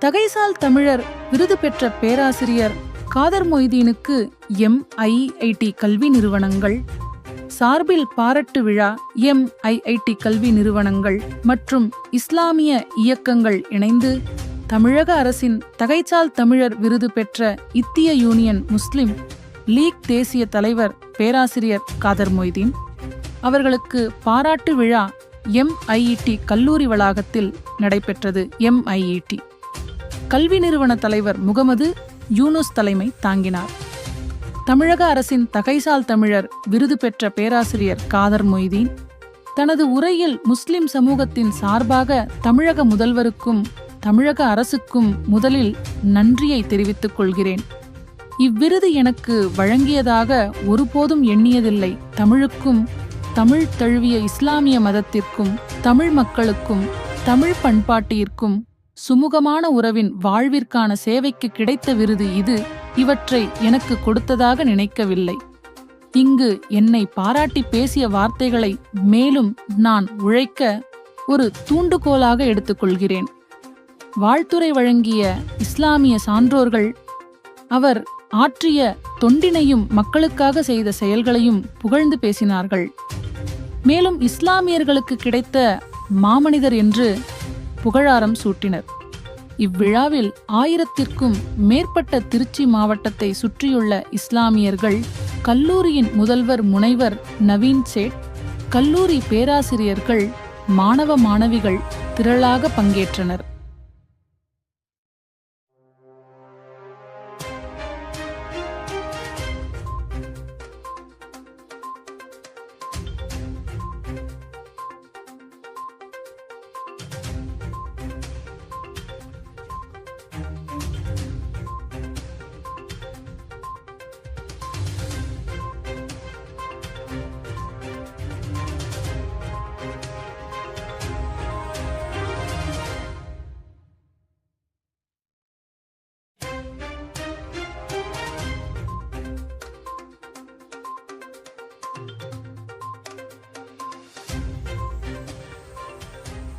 தகைசால் தமிழர் விருது பெற்ற பேராசிரியர் காதர் மொய்தீனுக்கு எம்ஐஐடி கல்வி நிறுவனங்கள் சார்பில் பாராட்டு விழா எம்ஐஐடி கல்வி நிறுவனங்கள் மற்றும் இஸ்லாமிய இயக்கங்கள் இணைந்து தமிழக அரசின் தகைச்சால் தமிழர் விருது பெற்ற இத்திய யூனியன் முஸ்லிம் லீக் தேசிய தலைவர் பேராசிரியர் காதர் மொய்தீன். அவர்களுக்கு பாராட்டு விழா எம்ஐஇடி கல்லூரி வளாகத்தில் நடைபெற்றது எம்ஐஇடி கல்வி நிறுவன தலைவர் முகமது யூனுஸ் தலைமை தாங்கினார். தமிழக அரசின் தகைசால் தமிழர் விருது பெற்ற பேராசிரியர் காதர் மொய்தீன் தனது உரையில் முஸ்லிம் சமூகத்தின் சார்பாக தமிழக முதல்வருக்கும் தமிழக அரசுக்கும் முதலில் நன்றியை தெரிவித்துக் கொள்கிறேன். இவ்விருது எனக்கு வழங்கியதாக ஒருபோதும் எண்ணியதில்லை. தமிழுக்கும் தமிழ் தழுவிய இஸ்லாமிய மதத்திற்கும் தமிழ் மக்களுக்கும் தமிழ் பண்பாட்டிற்கும் சுமூகமான உறவின் வாழ்விற்கான சேவைக்கு கிடைத்த விருது இது. இவற்றை எனக்கு கொடுத்ததாக நினைக்கவில்லை. இங்கு என்னை பாராட்டி பேசிய வார்த்தைகளை மேலும் நான் உழைக்க ஒரு தூண்டுகோலாக எடுத்துக்கொள்கிறேன். வாழ்த்துரை வழங்கிய இஸ்லாமிய சான்றோர்கள் அவர் ஆற்றிய தொண்டினையும் மக்களுக்காக செய்த செயல்களையும் புகழ்ந்து பேசினார்கள். மேலும் இஸ்லாமியர்களுக்கு கிடைத்த மாமனிதர் என்று புகழாரம் சூட்டினர். இவ்விழாவில் ஆயிரத்திற்கும் மேற்பட்ட திருச்சி மாவட்டத்தை சுற்றியுள்ள இஸ்லாமியர்கள் கல்லூரியின் முதல்வர் முனைவர் நவீன் சேட் கல்லூரி பேராசிரியர்கள் மாணவ மாணவிகள் திரளாக பங்கேற்றனர்.